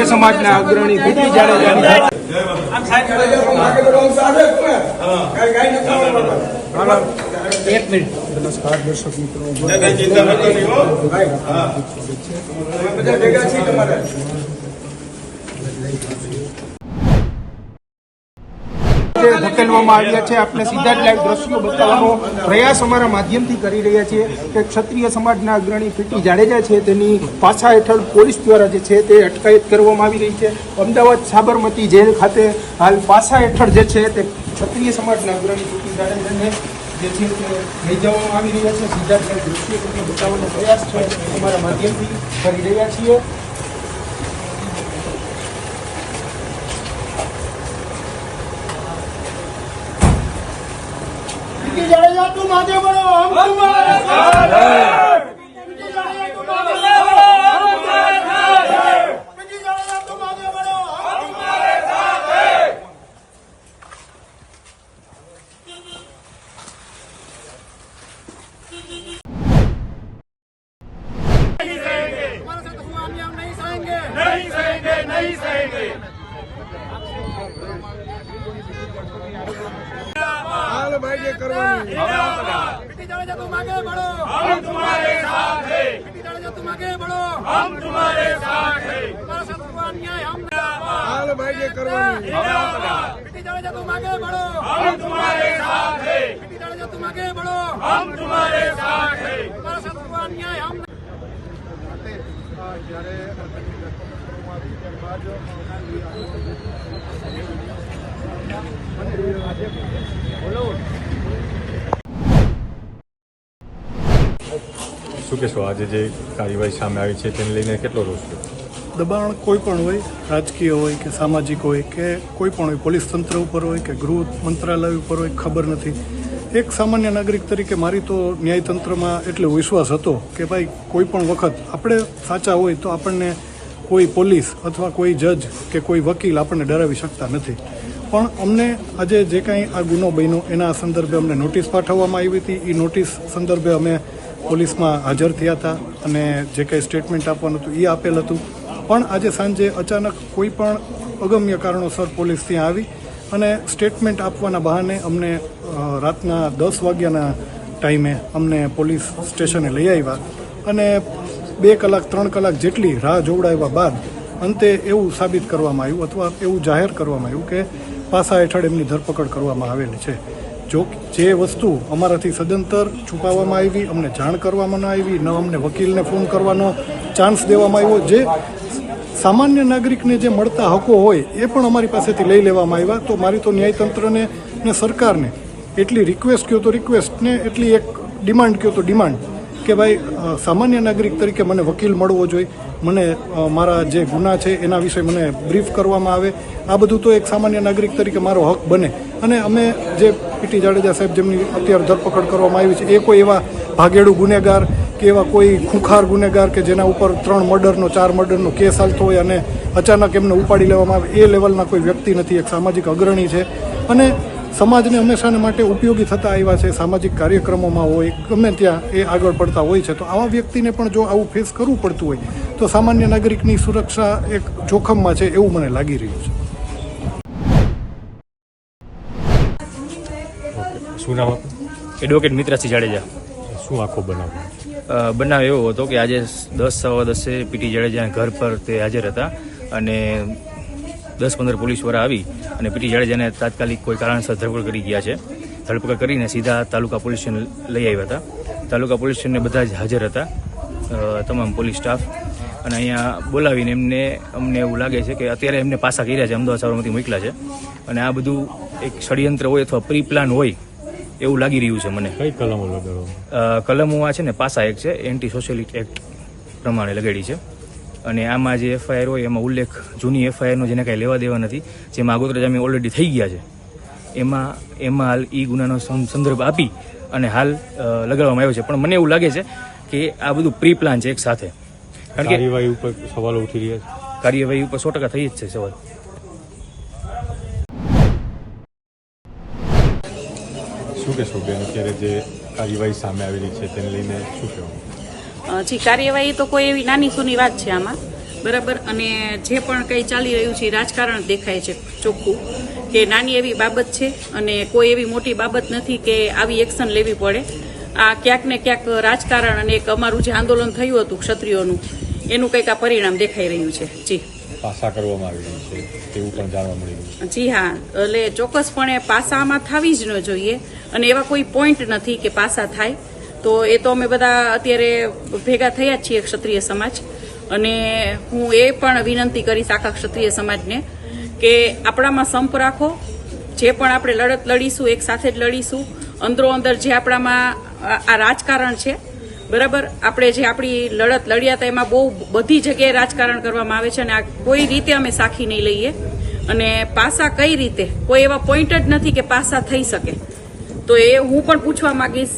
ક્ષત્રિય સમાજના અગ્રણી કીર્તિ જાડેજાની નમસ્કાર દર્શક મિત્રો. જે ધકેલવામાં આવ્યા છે આપણે સીધા જ લાઈવ દ્રશ્યો બતાવવાનો પ્રયાસ અમારા માધ્યમથી કરી રહ્યા છીએ કે ક્ષત્રિય સમાજના અગ્રણી પીટી જાડેજા છે, તેની પાછા હેઠળ પોલીસ દ્વારા જે છે તે અટકાયત કરવામાં આવી રહી છે. અમદાવાદ સાબરમતી જેલ ખાતે હાલ પાછા હેઠળ જે છે તે ક્ષત્રિય સમાજના અગ્રણી પીટી જાડેજાને જે તે લઈ જવામાં આવી રહ્યા છે. સીધા જ દ્રશ્યો બતાવવાનો પ્રયાસ છે, અમારા માધ્યમથી કરી રહ્યા છીએ. हैं हमारे साथ हुआ अन्याय हम नहीं सहेंगे नहीं કાયદે કરવાની. બેટી જાડેજા તું માગે બળો હમ તુમ્હારે સાથ. હે બેટી જાડેજા તું માગે બળો હમ તુમ્હારે સાથ. હે તમારા સાથ. કો ન્યાય હમ કરવાની બેટી જાડેજા શું કહેશો? આજે જે કાર્યવાહી સામે આવી છે, તેને લઈને કેટલો રોષ છે? દબાણ કોઈ પણ હોય, રાજકીય હોય કે સામાજિક હોય કે કોઈ પણ હોય, પોલીસ તંત્ર ઉપર હોય કે ગૃહ મંત્રાલય ઉપર હોય, ખબર નથી. એક સામાન્ય નાગરિક તરીકે મારી તો ન્યાયતંત્રમાં એટલો વિશ્વાસ હતો કે ભાઈ, કોઈ પણ વખત આપણે સાચા હોય તો આપણને કોઈ પોલીસ અથવા કોઈ જજ કે કોઈ વકીલ આપણને ડરાવી શકતા નથી. પણ અમને આજે જે કાંઈ આ ગુનો બન્યો, એના સંદર્ભે અમને નોટિસ પાઠવવામાં આવી હતી. એ નોટિસ સંદર્ભે અમે પોલીસમાં હાજર થયા હતા અને જે કાંઈ સ્ટેટમેન્ટ આપવાનું હતું એ આપેલ હતું. પણ આજે સાંજે અચાનક કોઈ પણ અગમ્ય કારણોસર પોલીસ ત્યાં આવી અને સ્ટેટમેન્ટ આપવાના બહાને અમને રાતના દસ વાગ્યાના ટાઈમે અમને પોલીસ સ્ટેશને લઈ આવ્યા અને બે કલાક, ત્રણ કલાક જેટલી રાહ જોવડાવ્યા બાદ અંતે એવું સાબિત કરવામાં આવ્યું અથવા એવું જાહેર કરવામાં આવ્યું કે પાસા હેઠળ એમની ધરપકડ કરવામાં આવેલી છે. જો જે વસ્તુ અમારાથી સદંતર છુપાવવામાં આવી, અમને જાણ કરવામાં ન આવી, ન અમને વકીલને ફોન કરવાનો ચાન્સ દેવામાં આવ્યો, જે સામાન્ય નાગરિકને જે મળતા હકો હોય, એ પણ અમારી પાસેથી લઈ લેવામાં આવ્યા, તો મારી તો ન્યાયતંત્રને ને સરકારને એટલી રિક્વેસ્ટ કહો તો રિક્વેસ્ટ ને, એટલી એક ડિમાન્ડ કહો તો ડિમાન્ડ કે ભાઈ સામાન્ય નાગરિક તરીકે મને વકીલ મળવો જોઈએ. મને મારા જે ગુના છે એના વિશે મને બ્રીફ કરવામાં આવે. આ બધું તો એક સામાન્ય નાગરિક તરીકે મારો હક બને. અને અમે જે પીટી જાડેજા સાહેબ જેમની અત્યારે ધરપકડ કરવામાં આવી છે, એ કોઈ એવા ભાગેડુ ગુનેગાર કે એવા કોઈ ખૂંખાર ગુનેગાર કે જેના ઉપર ત્રણ મર્ડરનો, ચાર મર્ડરનો કેસ ચાલતો હોય અને અચાનક એમને ઉપાડી લેવામાં આવે, એ લેવલના કોઈ વ્યક્તિ નથી. એક સામાજિક અગ્રણી છે. અને સમાજને હંમેશાને માટે ઉપયોગી થતા આવ્યા છે સામાજિક કાર્યક્રમોમાં હોય ગમે ત્યાં એ આગળ પડતા હોય છે તો આવા વ્યક્તિને પણ જો આવું ફેસ કરવું પડતું હોય તો સામાન્ય નાગરિકની સુરક્ષા એક જોખમમાં છે એવું મને લાગી રહ્યું છે. શું નામ એડવોકેટ મિત્રાસિંહ જાડેજા. શું આખો બનાવ? બનાવ એવો હતો કે આજે દસ સવા દસે પીટી જાડેજા ઘર પર તે હાજર હતા અને દસ પંદર પોલીસવાળા આવી અને પીટી જાડેજાને તાત્કાલિક કોઈ કારણસર ધરપકડ કરી ગયા છે. ધરપકડ કરીને સીધા તાલુકા પોલીસ સ્ટેશન લઈ આવ્યા હતા. તાલુકા પોલીસ સ્ટેશનને બધા જ હાજર હતા તમામ પોલીસ સ્ટાફ. અને અહીંયા બોલાવીને એમને અમને એવું લાગે છે કે અત્યારે એમને પાસા કર્યા છે અમદાવાદ સાબરમતી મોકલા છે. અને આ બધું એક ષડયંત્ર હોય અથવા પ્રી પ્લાન હોય એવું લાગી રહ્યું છે મને. કઈ કલમો લગાડો કલમો આ છે ને પાસા એક છે એન્ટી સોશિયલિટી એક્ટ પ્રમાણે લગાડી છે. અને આમાં જે એફઆઈઆર હોય એમાં ઉલ્લેખ જૂની એફઆઈઆરનો જેને કાંઈ લેવા દેવા નથી જેમાં આગોતરા જામીન ઓલરેડી થઈ ગયા છે. એમાં એમાં હાલ ઈ ગુનાનો સંદર્ભ આપી અને હાલ લગાડવામાં આવ્યો છે. પણ મને એવું લાગે છે કે આ બધું પ્રી પ્લાન છે એક સાથે. કારણ કે કાર્યવાહી ઉપર સવાલો ઉઠી રહ્યા છે. કાર્યવાહી ઉપર સો ટકા થઈ જ છે સવાલ. શું કહેશો બેન અત્યારે જે કાર્યવાહી સામે આવેલી છે તેને લઈને શું કહેવાનું જી કાર્યવાહી તો કોઈ એવી નાની સૂની વાત છે આમાં. બરાબર? અને જે પણ કંઈ ચાલી રહ્યું છે રાજકારણ દેખાય છે ચોખ્ખું કે નાની એવી બાબત છે અને કોઈ એવી મોટી બાબત નથી કે આવી એક્શન લેવી પડે. આ ક્યાંક ને ક્યાંક રાજકારણ અને એક અમારું જે આંદોલન થયું હતું ક્ષત્રિયોનું એનું કંઈક આ પરિણામ દેખાઈ રહ્યું છે. જી. પાસા કરવામાં આવી રહ્યું છે તેવું પણ જાણવા મળી રહ્યું છે. જી હા એટલે ચોક્કસપણે પાસામાં થવી જ ન જોઈએ અને એવા કોઈ પોઈન્ટ નથી કે પાસા થાય. તો એ તો અમે બધા અત્યારે ભેગા થયા જ છીએ ક્ષત્રિય સમાજ. અને હું એ પણ વિનંતી કરીશ આખા ક્ષત્રિય સમાજને કે આપણામાં સંપ રાખો. જે પણ આપણે લડત લડીશું, એક સાથે જ લડીશું. અંદરો અંદર જે આપણામાં આ રાજકારણ છે, બરાબર? આપણે જે આપણી લડત લડ્યા હતા, એમાં બહુ બધી જગ્યાએ રાજકારણ કરવામાં આવે છે અને આ કોઈ રીતે અમે સાખી નહીં લઈએ. અને પાસા કઈ રીતે? કોઈ એવા પોઈન્ટ જ નથી કે પાસા થઈ શકે. તો એ હું પણ પૂછવા માંગીશ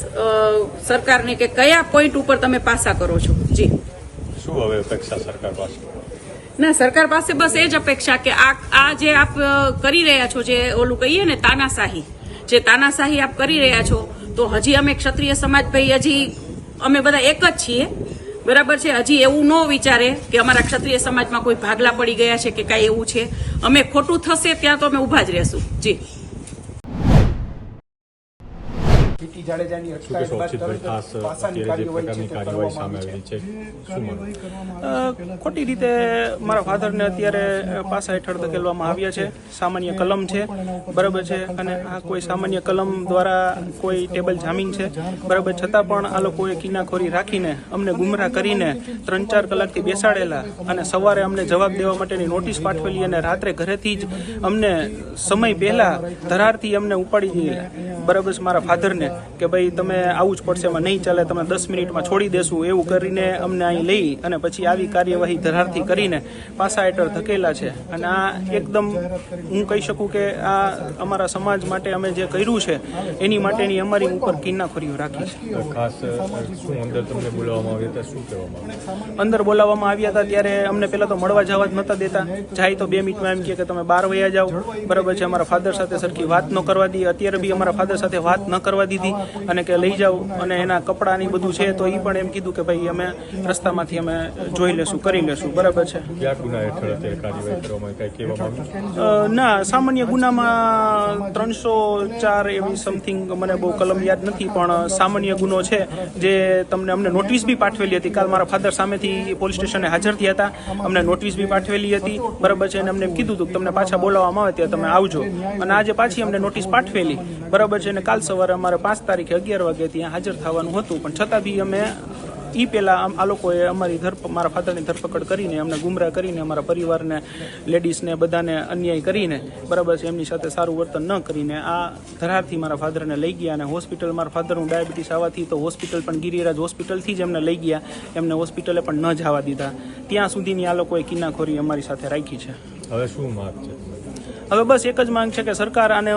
સરકારને કે કયા પોઈન્ટ ઉપર તમે પાસા કરો છો? જી. શું હવે અપેક્ષા સરકાર પાસે? ના સરકાર પાસે બસ એ જ અપેક્ષા કે આ આ જે આપ કરી રહ્યા છો જે ઓલું કહીએ ને તાનાશાહી જે તાનાશાહી આપ કરી રહ્યા છો તો હજી અમે ક્ષત્રિય સમાજ ભાઈ હજી અમે બધા એક જ છીએ. બરાબર છે? હજી એવું ન વિચારે કે અમારા ક્ષત્રિય સમાજમાં કોઈ ભાગલા પડી ગયા છે કે કાંઈ એવું છે. અમે ખોટું થશે ત્યાં તો અમે ઊભા જ રહેશું. જી. પીટી જાડેજાની અટકાયત બાદ તરત પાસાની કાર્યવાહી છે કરવામાં આવી છે. ખોટી રીતે મારા ફાધરને અત્યારે પાસા હેઠળ ધકેલવામાં આવ્યા છે. સામાન્ય કલમ છે બરાબર છે અને આ કોઈ સામાન્ય કલમ દ્વારા કોઈ ટેબલ જામીન છે. બરાબર છતાં પણ આ લોકોએ કિનાખોરી રાખીને અમને ગુમરાહ કરીને ત્રણ ચાર કલાકથી બેસાડેલા અને સવારે અમને જવાબ દેવા માટેની નોટિસ પાઠવેલી અને રાત્રે ઘરેથી જ અમને સમય પહેલાં ધરારથી અમને ઉપાડી દીધેલા. બરાબર છે મારા ફાધરને. કે ભાઈ તમે આવું જ પડશે એમાં નહીં ચાલે તમે દસ મિનિટમાં છોડી દેશું એવું કરીને અમને અહીં લઈ અને પછી આવી કાર્યવાહી ધરારથી કરીને પાસા હેઠળ ધકેલા છે. અને આ એકદમ હું કહી શકું કે આ અમારા સમાજ માટે અમે જે કર્યું છે એની માટેની અમારી ઉપર કિન્નાખોરીઓ રાખી છે. ખાસ શું અંદર તમને બોલાવવામાં આવ્યા હતા શું કહેવામાં અંદર બોલાવવામાં આવ્યા હતા ત્યારે અમને પહેલાં તો મળવા જવા જ નહોતા દેતા. જાય તો બે મિનિટમાં એમ કે તમે બાર વયા જાઓ. બરાબર છે અમારા ફાધર સાથે સરખી વાત ન કરવા દી. અત્યારે બી અમારા ફાધર સાથે વાત ન કરવા દીધી. અને કે લઈ જાઓ અને એના કપડાની બધું છે તો એ પણ એમ કીધું કે ભાઈ અમે રસ્તામાંથી અમે જોઈ લેશું કરી લેશું. બરાબર છે. ના સામાન્ય ગુનામાં ત્રણસો ચાર એવી સમથિંગ મને બહુ કલમ યાદ નથી પણ સામાન્ય ગુનો છે જે તમને અમને નોટિસ બી પાઠવેલી હતી. કાલ મારા ફાધર સામેથી પોલીસ સ્ટેશને હાજર થયા હતા. અમને નોટિસ બી પાઠવેલી હતી. બરાબર છે અને અમને એમ કીધું હતું કે તમને પાછા બોલાવવામાં આવે ત્યાં તમે આવજો. અને આજે પાછી અમને નોટિસ પાઠવેલી. બરાબર છે અને કાલ સવારે અમારે પાંચ તારીખે અગિયાર વાગે ત્યાં હાજર થવાનું હતું. પણ છતાં બી અમે ઈ પહેલા આ લોકોએ અમારી ધરપ મારા ફાધરની ધરપકડ કરીને અમને ગુમરાહ કરીને અમારા પરિવારને લેડીઝને બધાને અન્યાય કરીને બરાબર છે એમની સાથે સારું વર્તન ન કરીને આ ધરારથી મારા ફાધરને લઈ ગયા અને હોસ્પિટલ મારા ફાધરનું ડાયાબિટીસ આવવાથી તો હોસ્પિટલ પણ ગિરિરાજ હોસ્પિટલથી જ એમને લઈ ગયા. એમને હોસ્પિટલે પણ ન જવા દીધા. ત્યાં સુધીની આ લોકોએ કિનાખોરી અમારી સાથે રાખી છે. હવે શું માગ છે? હવે બસ એક જ માંગ છે કે સરકાર આને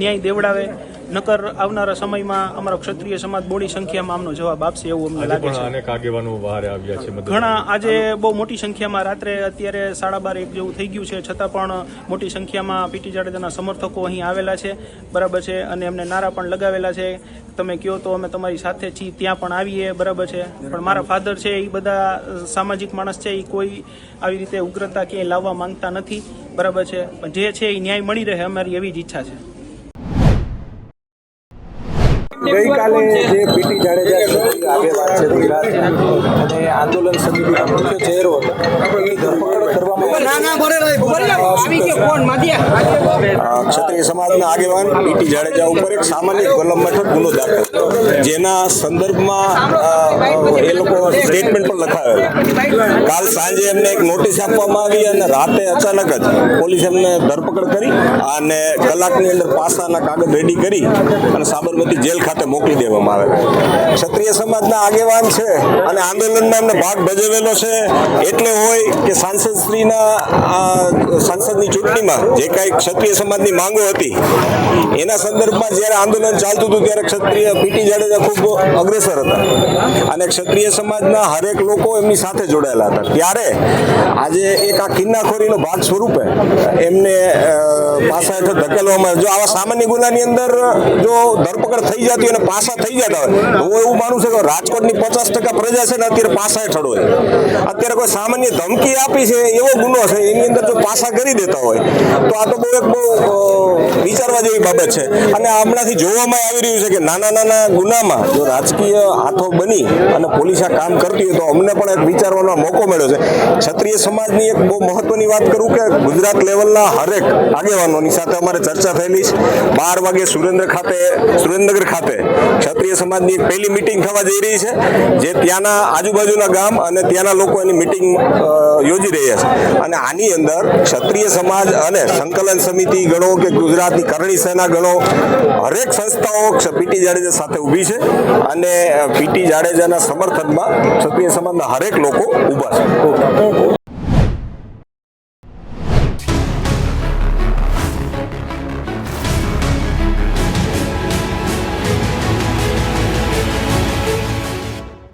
ન્યાય દેવડાવે. નકર આવનારા સમયમાં અમારો ક્ષત્રિય સમાજ બોડી સંખ્યામાં આમનો જવાબ આપશે એવું અમને લાગે છે. અનેક આગેવાનો બહાર આવ્યા છે ઘણા આજે બહુ મોટી સંખ્યામાં રાત્રે અત્યારે સાડા બાર એક જેવું થઈ ગયું છે. છતાં પણ મોટી સંખ્યામાં પીટી જાડેજાના સમર્થકો અહીં આવેલા છે. બરાબર છે. અને એમને નારા પણ લગાવેલા છે. તમે કહો તો અમે તમારી સાથે છીએ ત્યાં પણ આવીએ. બરાબર છે. પણ મારા ફાધર છે એ બધા સામાજિક માણસ છે એ કોઈ આવી રીતે ઉગ્રતા ક્યાંય લાવવા માંગતા નથી. બરાબર છે. પણ જે છે એ ન્યાય મળી રહે અમારી એવી જ ઈચ્છા છે. ગઈકાલે જે પીટી જાડેજા આગેવાન છે ગુજરાત. અને આંદોલન સમિતિના મુખ્ય ચહેરો એની ધરપકડ કરવામાં ક્ષત્રિય સમાજના આગેવાન પીટી જાડેજા ઉપર એક સામાન્ય કલમ હેઠળ ગુનો દાખલ જેના સંદર્ભમાં એ લોકો સ્ટેટમેન્ટ પણ લખાવેલા. કાલ સાંજે એમને એક નોટિસ આપવામાં આવી અને રાતે અચાનક જ પોલીસ એમને ધરપકડ કરી અને કલાકની અંદર પાસાના કાગળ રેડી કરી અને સાબરમતી જેલ ખાતે મોકલી દેવામાં આવે. ક્ષત્રિય સમાજના આગેવાન છે અને આંદોલનમાં એમને ભાગ ભજવેલો છે. એટલે હોય કે સાંસદ શ્રીના આ સાંસદ ચૂંટણીમાં જે કાંઈ ક્ષત્રિય સમાજની માંગો હતી એના સંદર્ભમાં જ્યારે આંદોલન ચાલતું હતું ત્યારે ક્ષત્રિય પીટી જાડેજા ખૂબ અગ્રેસર હતા. અને ક્ષત્રિય સમાજના હરેક લોકો એમની સાથે જોડાયેલા હતા. ત્યારે આજે એક આ કિન્નાખોરીનો ભાગ સ્વરૂપે એમને પાસા હેઠળ ધકેલવામાં જો આવા સામાન્ય ગુનાની અંદર જો ધરપકડ થઈ જતી અને પાસા થઈ જતા હોય હું એવું માનું છું કે રાજકોટની પચાસ ટકા પ્રજા છે ને અત્યારે પાસા હેઠળ હોય. અત્યારે કોઈ સામાન્ય ધમકી આપી છે એવો ગુનો છે, એની અંદર જો પાસા કરી દેતા હોય, તો આ તો બહુ એક બહુ વિચારવા જેવી બાબત છે. અને હમણાંથી જોવામાં આવી રહ્યું છે કે નાના નાના ગુનામાં જો રાજકીય હાથો બની અને પોલીસ આ કામ કરતી હોય તો અમને પણ એક વિચારવાનો મોકો મળ્યો છે. ક્ષત્રિય સમાજની એક બહુ મહત્વની વાત કરું કે ગુજરાત લેવલના હરેક આગેવાનોની સાથે અમારે ચર્ચા થયેલી છે. બાર વાગે સુરેન્દ્ર ખાતે, સુરેન્દ્રનગર ખાતે ક્ષત્રિય સમાજની એક પહેલી મિટિંગ થવા જઈ રહી છે, જે ત્યાંના આજુબાજુના ગામ અને ત્યાંના લોકો એની મિટિંગ યોજી રહ્યા છે. અને આની અંદર ક્ષત્રિય સમાજ અને સંકલન સમિતિ ગણો કે ગુજરાતની કરણી સેના ગણો, હરેક સંસ્થાઓ પીટી જાડેજા સાથે ઊભી છે. અને પીટી જાડેજાના સમર્થનમાં ક્ષત્રિય સમાજના હરેક લોકો ઊભા છે.